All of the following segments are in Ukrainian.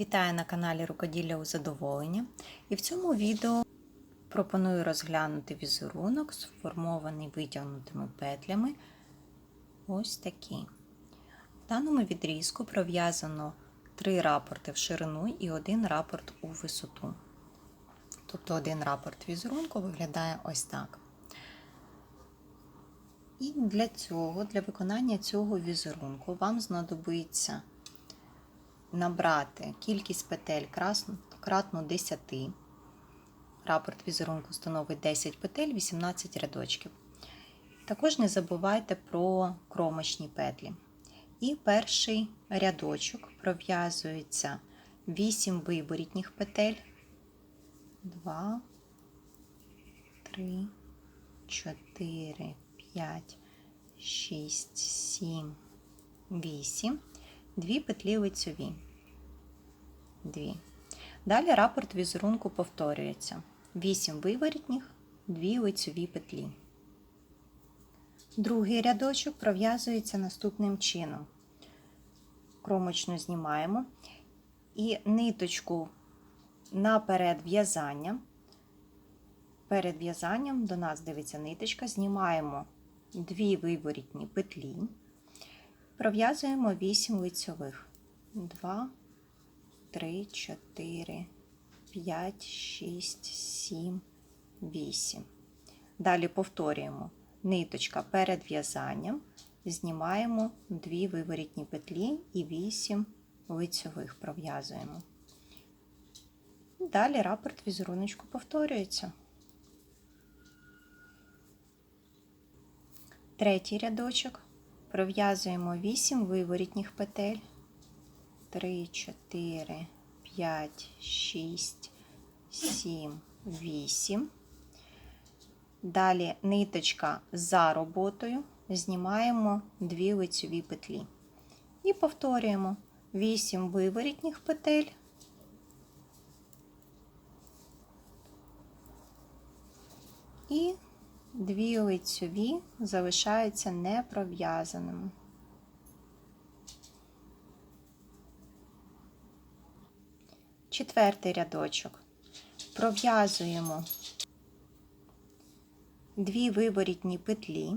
Вітаю на каналі Рукоділля у задоволення. І в цьому відео пропоную розглянути візерунок, сформований витягнутими петлями. Ось такий. В даному відрізку пров'язано три рапорти в ширину і один рапорт у висоту. Тобто один рапорт візерунку виглядає ось так. І для цього, для виконання цього візерунку, вам знадобиться набрати кількість петель кратно 10. Рапорт візерунку становить 10 петель, 18 рядочків. Також не забувайте про кромочні петлі. І перший рядочок пров'язується 8 виборітніх петель. 2, 3, 4, 5, 6, 7, 8. Дві петлі лицьові. Дві. Далі рапорт візерунку повторюється. 8 виворітніх, 2 лицьові петлі. Другий рядочок пров'язується наступним чином. Кромочну знімаємо і ниточку наперед в'язання. Перед в'язанням до нас дивиться ниточка, знімаємо 2 виворітні петлі. Пров'язуємо 8 лицьових. 2, 3, 4, 5, 6, 7, 8. Далі повторюємо ниточка перед в'язанням, знімаємо 2 виворітні петлі і 8 лицьових пров'язуємо. Далі рапорт візеруночку повторюється. Третій рядочок пров'язуємо 8 виворітніх петель. 3, 4, 5, 6, 7, 8. Далі ниточка за роботою знімаємо 2 лицьові петлі. І повторюємо 8 виворітніх петель. І Дві лицьові залишаються непров'язаними. Четвертий рядочок. Пров'язуємо дві виворітні петлі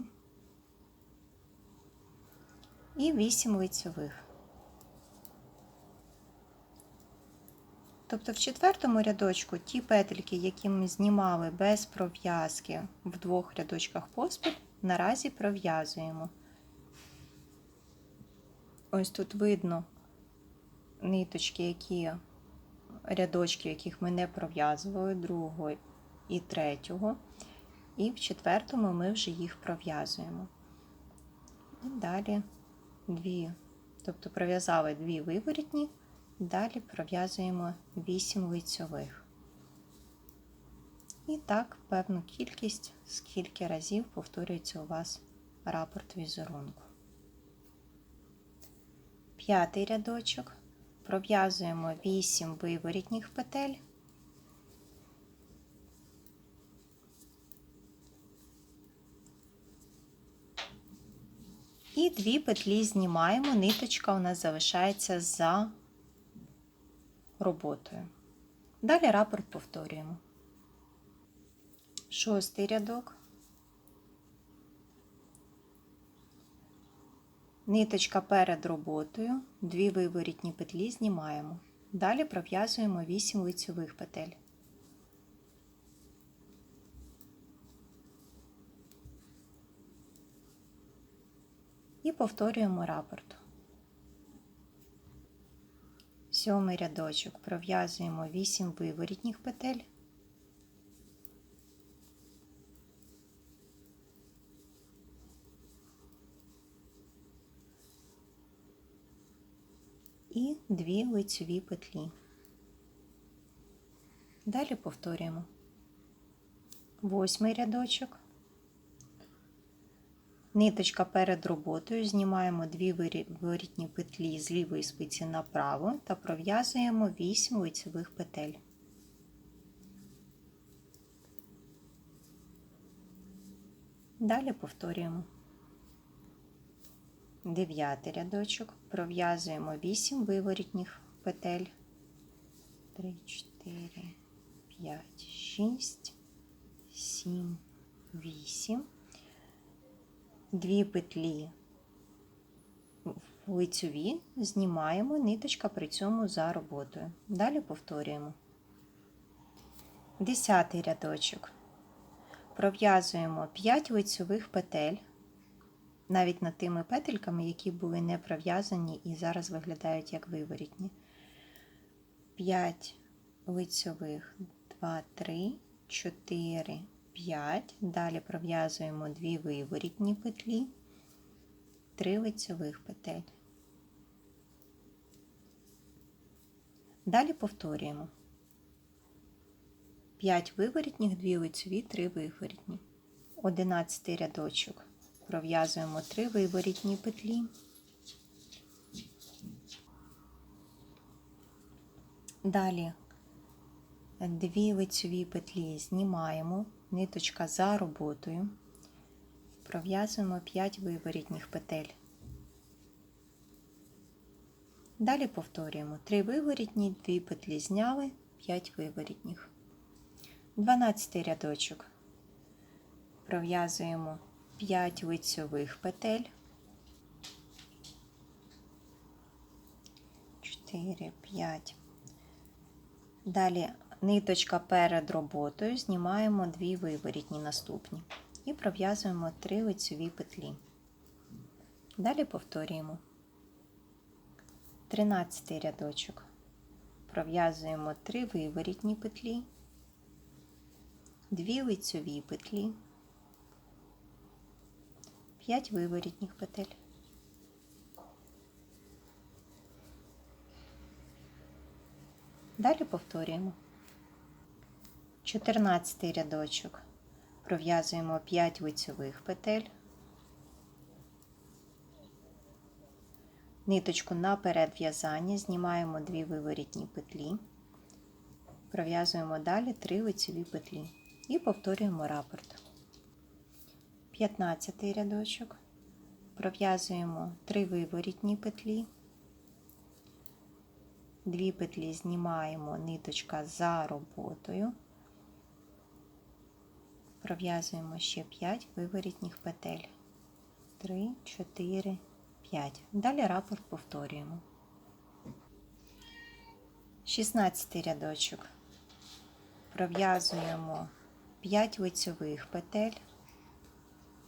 і вісім лицьових. Тобто в четвертому рядочку ті петельки, які ми знімали без пров'язки в двох рядочках поспіль, наразі пров'язуємо. Ось тут видно ниточки, які рядочки, яких ми не пров'язували, другого і третього. І в четвертому ми вже їх пров'язуємо. І далі дві, тобто пров'язали дві виворітні. Далі пров'язуємо 8 лицьових. І так, певну кількість, скільки разів повторюється у вас рапорт візерунку. П'ятий рядочок. Пров'язуємо 8 виворітніх петель. І дві петлі знімаємо, ниточка у нас залишається за роботою. Далі рапорт повторюємо. Шостий рядок. Ниточка перед роботою, дві виворітні петлі знімаємо. Далі пров'язуємо 8 лицьових петель. І повторюємо рапорт. Сьомий рядочок пров'язуємо 8 виворітніх петель. І дві лицьові петлі. Далі повторюємо восьмий рядочок. Ниточка перед роботою знімаємо дві вирітні петлі з лівої спиці направо та пров'язуємо 8 лицевих петель. Далі повторюємо. Дев'ятий рядочок, пров'язуємо 8 виворітніх петель 3, 4, 5, 6, 7, 8. Дві петлі в лицьові знімаємо, ниточка при цьому за роботою. Далі повторюємо. Десятий рядочок. Пров'язуємо 5 лицьових петель, навіть над тими петельками, які були не пров'язані і зараз виглядають як виворітні. 5 лицьових, 2, 3, 4, 5. Далі пров'язуємо 2 виворітні петлі, 3 лицьових петель. Далі повторюємо. 5 виворітніх, 2 лицьові, 3 виворітні. 11 рядочок. Пров'язуємо 3 виворітні петлі. Далі 2 лицьові петлі знімаємо, ниточка за роботою. Пров'язуємо 5 виворітніх петель. Далі повторюємо 3 виворітні, 2 петлі зняли, 5 виворітніх. 12 рядочок. Пров'язуємо 5 лицьових петель. 4, 5. Далі ниточка перед роботою знімаємо 2 виворітні наступні і пров'язуємо 3 лицьові петлі. Далі повторюємо 13 рядочок. Пров'язуємо 3 виворітні петлі. Дві лицьові петлі, 5 виворітніх петель. Далі повторюємо 14 рядочок. Пров'язуємо 5 лицьових петель, ниточку наперед в'язання, знімаємо 2 виворітні петлі, пров'язуємо далі 3 лицьові петлі. І повторюємо рапорт. 15 рядочок. Пров'язуємо 3 виворітні петлі, 2 петлі знімаємо ниточка за роботою, пров'язуємо ще 5 виворітніх петель. 3, 4, 5. Далі рапорт повторюємо. 16 рядочок. Пров'язуємо 5 лицьових петель,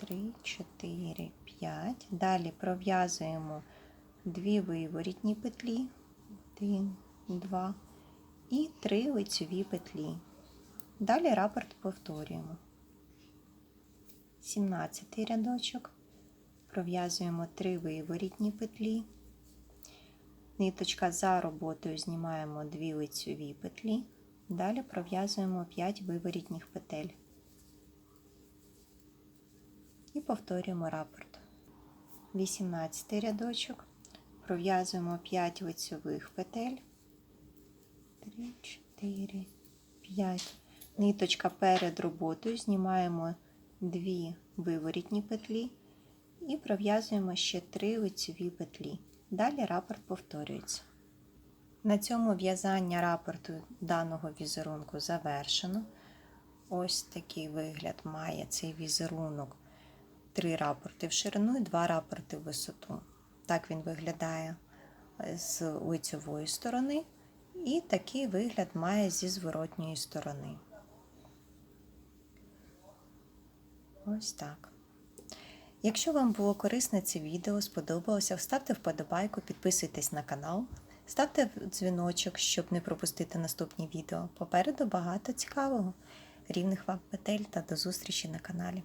3, 4, 5. Далі пров'язуємо 2 виворітні петлі, 1, 2 і 3 лицьові петлі. Далі рапорт повторюємо. 17 рядочок. Пров'язуємо 3 виворітні петлі. Ниточка за роботою знімаємо 2 лицьові петлі. Далі пров'язуємо 5 виворітніх петель і повторюємо рапорт. 18 рядочок, пров'язуємо 5 лицьових петель, 3, 4, 5. Ниточка перед роботою знімаємо 2 виворітні петлі і пров'язуємо ще 3 лицьові петлі. Далі рапорт повторюється. На цьому в'язання рапорту даного візерунку завершено. Ось такий вигляд має цей візерунок. Три рапорти в ширину і два рапорти в висоту. Так він виглядає з лицьової сторони, і такий вигляд має зі зворотньої сторони. Ось так. Якщо вам було корисне це відео, сподобалося, ставте вподобайку, підписуйтесь на канал. Ставте дзвіночок, щоб не пропустити наступні відео. Попереду багато цікавого, рівних вам петель та до зустрічі на каналі.